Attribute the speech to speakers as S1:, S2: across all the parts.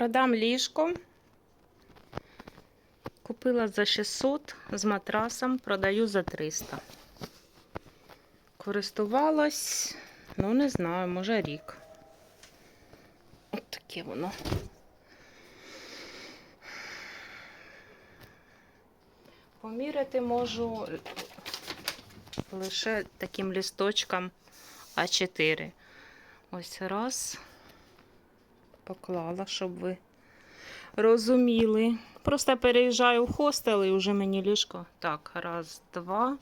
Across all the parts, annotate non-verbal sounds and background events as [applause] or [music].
S1: Продам ліжко. Купила за 600 з матрасом, продаю за 300. Користувалась, ну не знаю, може рік. От таке воно. Поміряти можу лише таким лісточком А4. Ось раз. Поклала, щоб ви розуміли. Просто переїжджаю в хостел і вже мені ліжко. Так, раз, два.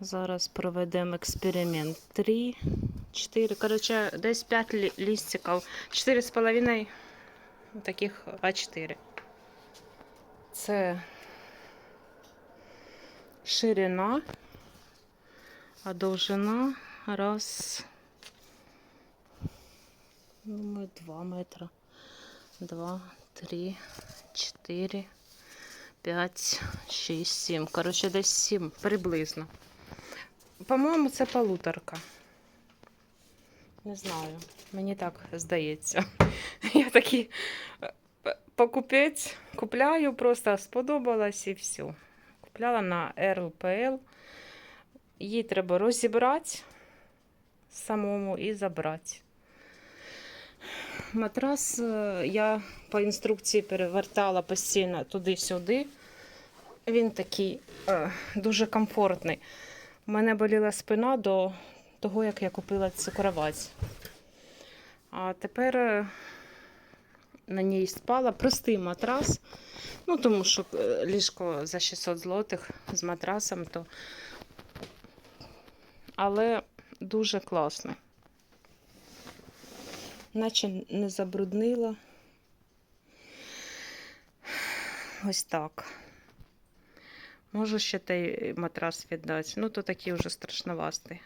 S1: Зараз проведемо експеримент. Три, чотири. Коротше, десь п'ять лістиків. Чотири з половиною таких А4. Це ширина, а довжина раз. Думаю, 2 метра. 2, 3, 4, 5, 6, 7. Коротше, десь 7 приблизно. По-моєму, це полуторка. Не знаю. Мені так здається. [laughs] Я е, покупець купляю, просто сподобалось і все. Купляла на РЛПЛ. Її треба розібрати самому і забрати. Матрас е, я по інструкції перевертала постійно туди-сюди. Він такий е, дуже комфортний. У мене боліла спина до того, як я купила цю кровать. А тепер е, на ній спала простий матрас. Ну, тому що ліжко за 600 злотих з матрасом, то. Але дуже класно. Наче не забруднила. Ось так. Можу ще той матрас віддати. Ну, то такий вже страшновастий.